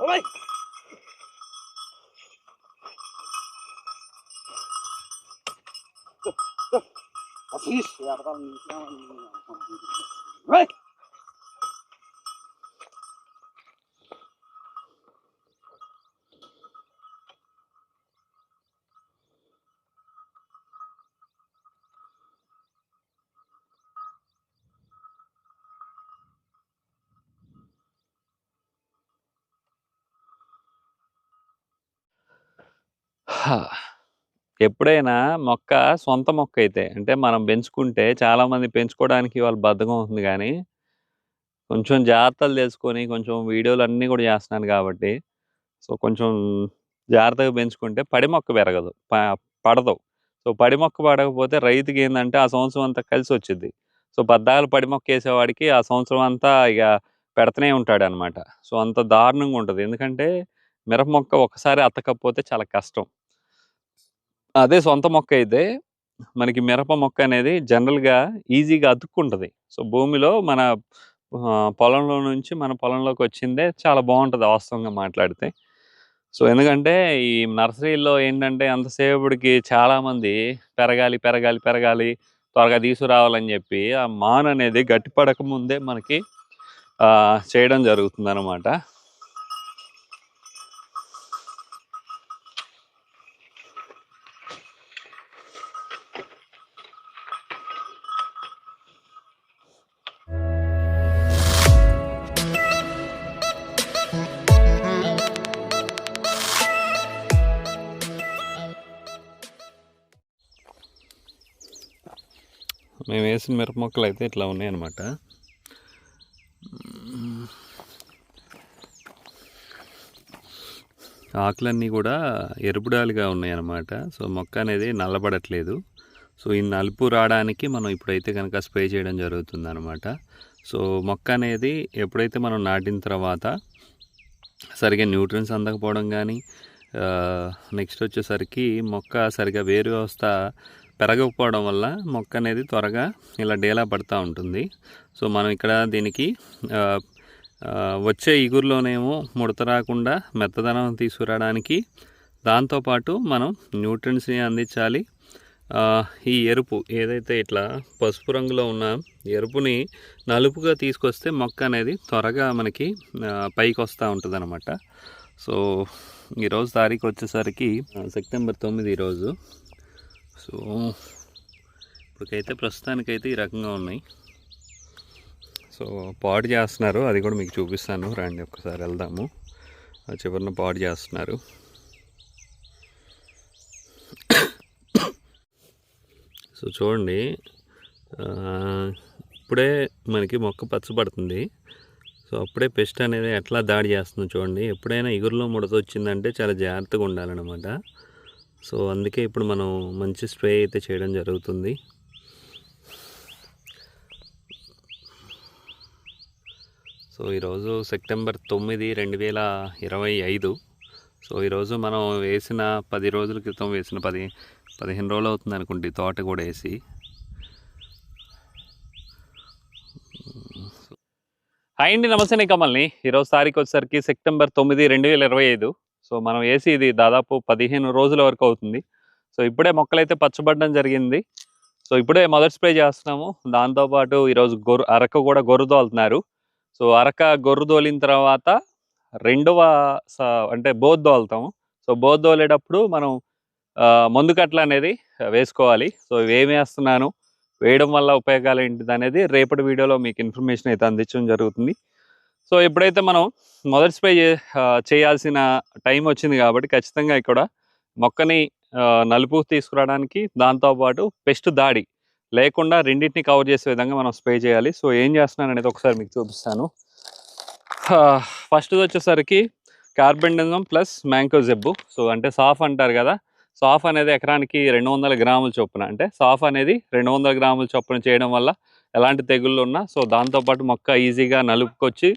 Baik, baik, baik. ఎప్పుడైనా మొక్క సొంత మొక్క అయితే అంటే మనం పెంచుకుంటే చాలామంది పెంచుకోవడానికి వాళ్ళు బద్ధకం అవుతుంది కానీ కొంచెం జాగ్రత్తలు తెలుసుకొని కొంచెం వీడియోలు అన్నీ కూడా చేస్తున్నాను కాబట్టి సో, కొంచెం జాగ్రత్తగా పెంచుకుంటే పడి మొక్క పెరగదు. పడదు. సో, పడి మొక్క పడకపోతే రైతుకి ఏంటంటే ఆ సంవత్సరం అంతా కలిసొచ్చిద్ది. సో, బద్దాలు పడి మొక్క వేసేవాడికి ఆ సంవత్సరం అంతా ఇక పెడతనే ఉంటాడనమాట. సో, అంత దారుణంగా ఉంటుంది ఎందుకంటే మిరప మొక్క ఒక్కసారి అతకపోతే చాలా కష్టం. అదే సొంత మొక్క అయితే మనకి మిరప మొక్క అనేది జనరల్‌గా ఈజీగా అతుక్కుంటుంది సో, భూమిలో మన పొలంలో నుంచి మన పొలంలోకి వచ్చిందే చాలా బాగుంటుంది వాస్తవంగా మాట్లాడితే. సో, ఎందుకంటే ఈ నర్సరీలో ఏంటంటే ఎంతసేపటికి చాలామంది పెరగాలి, పెరగాలి, పెరగాలి త్వరగా తీసుకురావాలని చెప్పి ఆ మాన్ అనేది గట్టిపడక ముందే మనకి ఆహ్, చేయడం మేము వేసిన మిరప మొక్కలు అయితే ఇట్లా ఉన్నాయన్నమాట. ఆకులన్నీ కూడా ఎరుపుడాలుగా ఉన్నాయన్నమాట. సో, మొక్క అనేది నల్లబడట్లేదు. సో, ఈ నలుపు రావడానికి మనం ఇప్పుడైతే కనుక స్ప్రే చేయడం జరుగుతుందనమాట. సో, మొక్క అనేది ఎప్పుడైతే మనం నాటిన తర్వాత సరిగ్గా న్యూట్రియన్స్ అందకపోవడం కానీ నెక్స్ట్ వచ్చేసరికి మొక్క సరిగ్గా వేరు వ్యవస్థ పెరగకపోవడం వల్ల మొక్క అనేది త్వరగా ఇలా డేలా పడుతూ ఉంటుంది. సో, మనం ఇక్కడ దీనికి వచ్చే ఇగురులోనేమో ముడత రాకుండా మెత్తదనం తీసుకురావడానికి దాంతో పాటు మనం న్యూట్రిన్స్ని అందించాలి. ఈ ఎరుపు ఏదైతే ఇట్లా పసుపు రంగులో ఉన్న ఎరుపుని నలుపుగా తీసుకొస్తే మొక్క అనేది త్వరగా మనకి పైకి వస్తూ ఉంటుంది అన్నమాట సో, ఈరోజు తారీఖు వచ్చేసరికి సెప్టెంబర్ తొమ్మిది ఈరోజు. సో, ఇప్పటికైతే ప్రస్తుతానికైతే ఈ రకంగా ఉన్నాయి. సో, పాడు చేస్తున్నారు. అది కూడా మీకు చూపిస్తాను. రండి ఒక్కసారి వెళ్దాము చివరిన చివరన పాడు చేస్తున్నారు. సో, చూడండి ఇప్పుడే మనకి మొక్క పచ్చబడుతుంది. సో, అప్పుడే పెస్ట్ అనేది ఎట్లా దాడి చేస్తుందో చూడండి. ఎప్పుడైనా ఇగురులో ముడత వచ్చిందంటే చాలా జాగ్రత్తగా ఉండాలన్నమాట సో, అందుకే ఇప్పుడు మనం మంచి స్ప్రే అయితే చేయడం జరుగుతుంది. సో, ఈరోజు సెప్టెంబర్ 9, 2025. సో, ఈరోజు మనం వేసిన పది రోజుల క్రితం వేసిన పది పదిహేను రోజులు అవుతుంది అనుకుంటే తోట కూడా వేసి హాయ్ అండి. నమస్తే కమల్‌ని. ఈరోజు తారీఖు వచ్చేసరికి సెప్టెంబర్ 9, 2025. సో, మనం వేసి ఇది దాదాపు 15 రోజుల వరకు అవుతుంది. సో, ఇప్పుడే మొక్కలైతే పచ్చబడడం జరిగింది. సో, ఇప్పుడే మొదటి స్ప్రే చేస్తున్నాము. దాంతో పాటు ఈరోజు గొర్రు అరక కూడా గొర్రు తోలుతున్నారు. సో, అరక గొర్రు తోలిన తర్వాత రెండవ స అంటే బోద్ తోలుతాము. సో, బోద్ తోలేటప్పుడు మనం ఆహ్, మందు అనేది వేసుకోవాలి. సో, ఇవేమేస్తున్నాను, వేయడం వల్ల ఉపయోగాలు ఏంటిది అనేది రేపటి వీడియోలో మీకు ఇన్ఫర్మేషన్ అయితే అందించడం జరుగుతుంది. సో, ఎప్పుడైతే మనం మొదటి స్ప్రే చే చేయాల్సిన టైం వచ్చింది కాబట్టి ఖచ్చితంగా ఇక్కడ మొక్కని నలుపు తీసుకురావడానికి దాంతోపాటు పెస్ట్ దాడి లేకుండా రెండింటిని కవర్ చేసే విధంగా మనం స్ప్రే చేయాలి. సో, ఏం చేస్తున్నాననేది ఒకసారి మీకు చూపిస్తాను. ఫస్ట్‌ది వచ్చేసరికి కార్బెండజమ్ ప్లస్ మ్యాంకోజెబ్. సో, అంటే సాఫ్ అంటారు కదా! సాఫ్ అనేది ఎకరానికి 200 గ్రాముల చొప్పున అంటే సాఫ్ అనేది 200 గ్రాముల చొప్పున చేయడం వల్ల ఎలాంటి తెగుళ్ళు ఉన్నా సో, దాంతోపాటు మొక్క ఈజీగా నలుపుకొచ్చి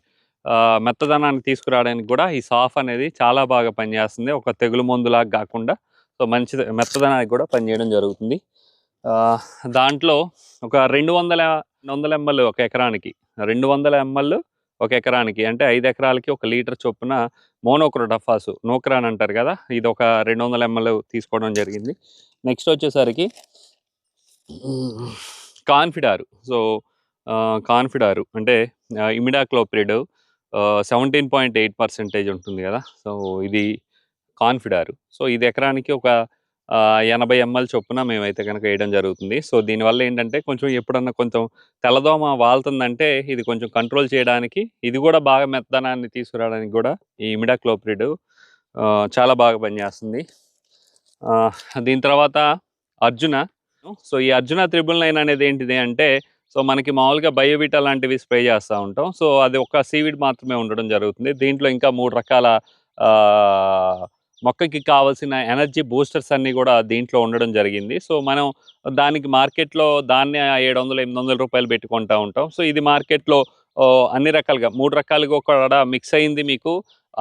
మెత్తదనాన్ని తీసుకురావడానికి కూడా ఈ సాఫ్ అనేది చాలా బాగా పనిచేస్తుంది. ఒక తెగులు మందులాగా కాకుండా సో, మంచిది మెత్తదనానికి కూడా పనిచేయడం జరుగుతుంది. దాంట్లో ఒక 200 100 ఎంఎల్ ఒక ఎకరానికి 200 ఎంఎల్ ఒక ఎకరానికి అంటే ఐదు ఎకరాలకి ఒక లీటర్ చొప్పున మోనోక్రోటఫాస్ నోక్రాన్ అంటారు కదా ఇది ఒక రెండు వందల ఎంఎల్ తీసుకోవడం జరిగింది నెక్స్ట్ వచ్చేసరికి కాన్ఫిడారు సో కాన్ఫిడారు అంటే imidacloprid seventeen point eight percentage ఉంటుంది కదా. సో ఇది కాన్ఫిడారు. సో ఇది ఎకరానికి ఒక ఎనభై ఎంఎల్ చొప్పున మేమైతే కనుక వేయడం జరుగుతుంది. సో దీనివల్ల ఏంటంటే కొంచెం ఎప్పుడన్నా కొంచెం తెల్లదోమ వాళ్తుందంటే ఇది కొంచెం కంట్రోల్ చేయడానికి ఇది కూడా బాగా మెత్తనాన్ని తీసుకురావడానికి కూడా ఈ ఇమిడాక్లోప్రిడ్ చాలా బాగా పనిచేస్తుంది. దీని తర్వాత అర్జున. సో ఈ అర్జున త్రిబుల్ నైన్ అనేది ఏంటిది అంటే సో మనకి మామూలుగా బయోవిటా లాంటివి స్ప్రే చేస్తూ ఉంటాం. సో అది ఒక సీవిడ్ మాత్రమే ఉండడం జరుగుతుంది. దీంట్లో ఇంకా మూడు రకాల మొక్కకి కావాల్సిన ఎనర్జీ బూస్టర్స్ అన్నీ కూడా దీంట్లో ఉండడం జరిగింది. సో మనం దానికి మార్కెట్లో దాన్ని ఏడు వందలు ఎనిమిది వందల రూపాయలు పెట్టుకుంటూ ఉంటాం. సో ఇది మార్కెట్లో అన్ని రకాలుగా మూడు రకాలుగా కూడా మిక్స్ అయింది మీకు.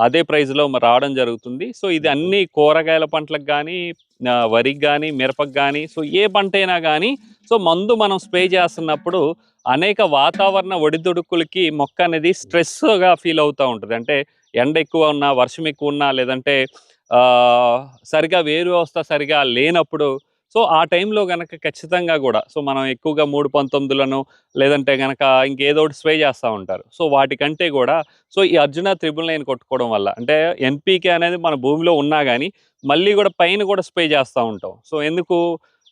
అదే ప్రైస్లో రావడం జరుగుతుంది. సో ఇది అన్ని కూరగాయల పంటలకు కానీ వరికి కానీ మిరపకు కానీ సో ఏ పంట అయినా కానీ సో మందు మనం స్ప్రే చేస్తున్నప్పుడు అనేక వాతావరణ ఒడిదుడుకులకి మొక్క అనేది స్ట్రెస్గా ఫీల్ అవుతూ ఉంటుంది. అంటే ఎండ ఎక్కువ ఉన్నా వర్షం ఎక్కువ ఉన్నా లేదంటే సరిగా వేరు వ్యవస్థ సరిగా లేనప్పుడు సో ఆ టైంలో కనుక ఖచ్చితంగా కూడా సో మనం ఎక్కువగా మూడు పంతొమ్మిదిలను లేదంటే గనక ఇంకేదో ఒకటి స్వే చేస్తూ ఉంటారు. సో వాటికంటే కూడా సో ఈ అర్జున త్రిబుల్ నైన్ కొట్టుకోవడం వల్ల అంటే ఎన్పీకే అనేది మన భూమిలో ఉన్నా కానీ మళ్ళీ కూడా పైన కూడా స్ప్రే చేస్తూ ఉంటాం. సో ఎందుకు?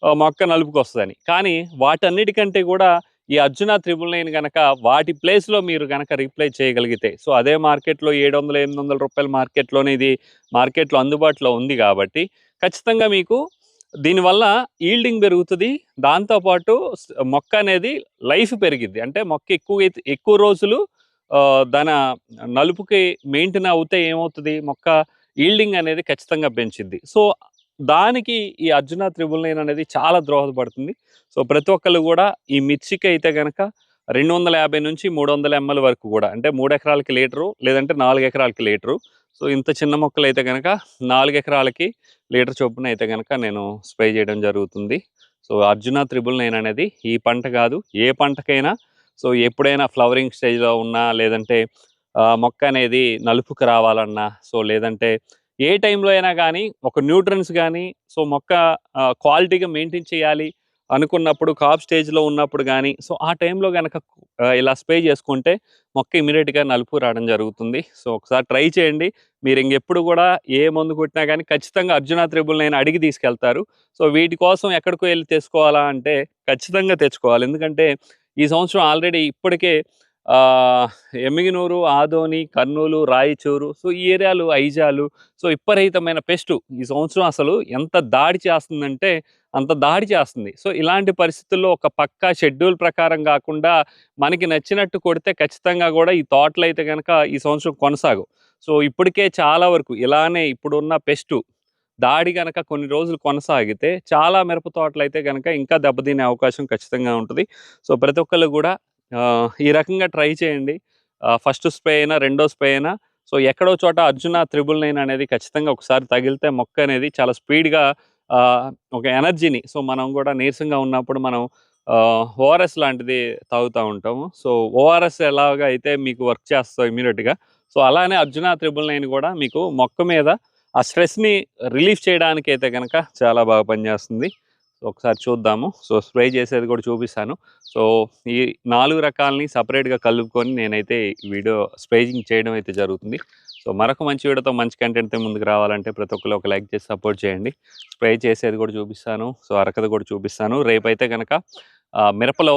మొక్క నలుపుకి వస్తుందని కానీ వాటన్నిటికంటే కూడా ఈ అర్జున త్రిబుల్ నైన్ కనుక వాటి ప్లేస్లో మీరు కనుక రీప్లై చేయగలిగితే సో అదే మార్కెట్లో ఏడు వందల ఎనిమిది వందల రూపాయల మార్కెట్లోనే ఇది మార్కెట్లో అందుబాటులో ఉంది కాబట్టి ఖచ్చితంగా మీకు దీనివల్ల ఈల్డింగ్ పెరుగుతుంది. దాంతోపాటు మొక్క అనేది లైఫ్ పెరిగిద్ది. అంటే మొక్క ఎక్కువ ఎక్కువ రోజులు ఆ, దాని నలుపుకి మెయింటైన్ అవుతే ఏమవుతుంది? మొక్క ఈల్డింగ్ అనేది ఖచ్చితంగా పెంచిద్ది. సో దానికి ఈ అర్జున త్రిబుల్ నైన్ అనేది చాలా దోహదపడుతుంది. సో ప్రతి ఒక్కళ్ళు కూడా ఈ మిర్చికి అయితే కనుక రెండు వందల యాభై నుంచి మూడు వందల ఎంఎల్ వరకు కూడా అంటే మూడు ఎకరాలకి లీటరు లేదంటే నాలుగు ఎకరాలకి లీటరు సో ఇంత చిన్న మొక్కలు అయితే కనుక నాలుగు ఎకరాలకి లీటర్ చొప్పున అయితే కనుక నేను స్ప్రే చేయడం జరుగుతుంది. సో అర్జున త్రిబుల్ నైన్ అనేది ఈ పంట కాదు ఏ పంటకైనా. సో ఎప్పుడైనా ఫ్లవరింగ్ స్టేజ్లో ఉన్నా లేదంటే మొక్క అనేది నలుపుకు రావాలన్నా సో లేదంటే ఏ టైంలో అయినా కానీ ఒక న్యూట్రన్స్ కానీ సో మొక్క క్వాలిటీగా మెయింటైన్ చేయాలి అనుకున్నప్పుడు కాప్ స్టేజ్లో ఉన్నప్పుడు కానీ సో ఆ టైంలో కనుక ఇలా స్ప్రే చేసుకుంటే మొక్క ఇమీడియట్గా నలుపు రావడం జరుగుతుంది. సో ఒకసారి ట్రై చేయండి. మీరు ఇంకెప్పుడు కూడా ఏ మందు కొట్టినా కానీ ఖచ్చితంగా అర్జున త్రిబుల్ నేను అడిగి తీసుకెళ్తారు. సో వీటి కోసం ఎక్కడికో వెళ్ళి తెచ్చుకోవాలా అంటే ఖచ్చితంగా తెచ్చుకోవాలి. ఎందుకంటే ఈ సంవత్సరం ఆల్రెడీ ఇప్పటికే ఎమ్మిగినూరు ఆదోని కర్నూలు రాయచూరు సో ఈ ఏరియాలు ఐజాలు సో విపరీతమైన పెస్ట్. ఈ సంవత్సరం అసలు ఎంత దాడి చేస్తుందంటే అంత దాడి చేస్తుంది. సో ఇలాంటి పరిస్థితుల్లో ఒక పక్క షెడ్యూల్ ప్రకారం కాకుండా మనకి నచ్చినట్టు కొడితే ఖచ్చితంగా కూడా ఈ తోటలు అయితే కనుక ఈ సంవత్సరం కొనసాగు సో ఇప్పటికే చాలా వరకు ఇలానే ఇప్పుడున్న పెస్ట్ దాడి కనుక కొన్ని రోజులు కొనసాగితే చాలా మిరప తోటలు అయితే కనుక ఇంకా దెబ్బతినే అవకాశం ఖచ్చితంగా ఉంటుంది. సో ప్రతి ఒక్కళ్ళు కూడా ఈ రకంగా ట్రై చేయండి. ఫస్ట్ స్ప్రే అయినా రెండో స్ప్రే అయినా. సో ఎక్కడో చోట అర్జున త్రిబుల్ నైన్ అనేది ఖచ్చితంగా ఒకసారి తగిలితే మొక్క అనేది చాలా స్పీడ్గా ఒక ఎనర్జీని సో మనం కూడా నీరసంగా ఉన్నప్పుడు మనం ఓఆర్ఎస్ లాంటిది తాగుతూ ఉంటాము. సో ఓఆర్ఎస్ ఎలాగా అయితే మీకు వర్క్ చేస్తాం ఇమీడియట్గా. సో అలానే అర్జున త్రిబుల్ నైన్ కూడా మీకు మొక్క మీద ఆ స్ట్రెస్ని రిలీఫ్ చేయడానికి అయితే కనుక చాలా బాగా పనిచేస్తుంది. ఒకసారి చూద్దాము. సో స్ప్రే చేసేది కూడా చూపిస్తాను. సో ఈ నాలుగు రకాలని సపరేట్గా కలుపుకొని నేనైతే వీడియో స్ప్రేజింగ్ చేయడం అయితే జరుగుతుంది. సో మరొక మంచి వీడియోతో మంచి కంటెంట్తో ముందుకు రావాలంటే ప్రతి ఒక్కరు ఒక లైక్ చేసి సపోర్ట్ చేయండి. స్ప్రే చేసేది కూడా చూపిస్తాను. సో అరకది కూడా చూపిస్తాను. రేపైతే కనుక మిరపలో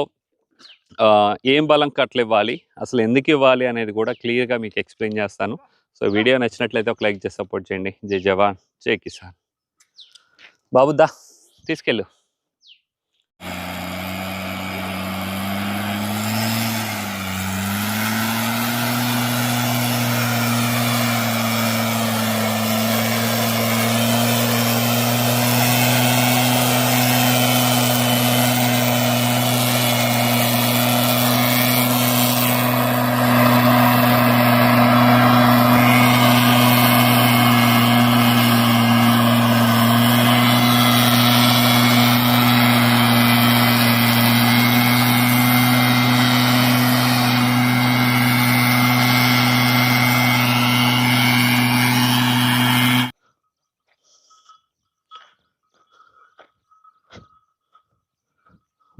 ఏం బలం కట్లు ఇవ్వాలి అసలు ఎందుకు ఇవ్వాలి అనేది కూడా క్లియర్గా మీకు ఎక్స్ప్లెయిన్ చేస్తాను. సో వీడియో నచ్చినట్లయితే ఒక లైక్ చేసి సపోర్ట్ చేయండి. జై జవాన్ జై కిసాన్. బాబుద్దా? తీసుకెళ్ళు.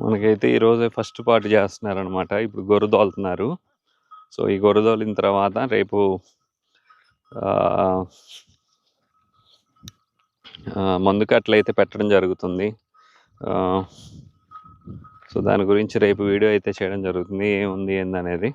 మనకైతే ఈరోజే ఫస్ట్ పార్ట్ చేస్తున్నారనమాట ఇప్పుడు గొర్రె తోలుతున్నారు సో ఈ గొర్రె తర్వాత రేపు మందు కట్టలు పెట్టడం జరుగుతుంది. సో దాని గురించి రేపు వీడియో అయితే చేయడం జరుగుతుంది. ఏముంది ఏందనేది?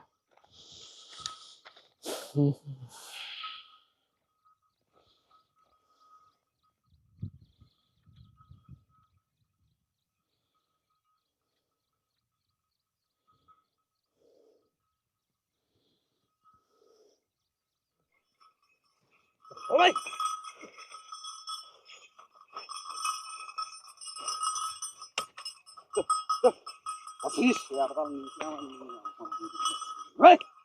喂。走走，我给你 يا رب، من هنا،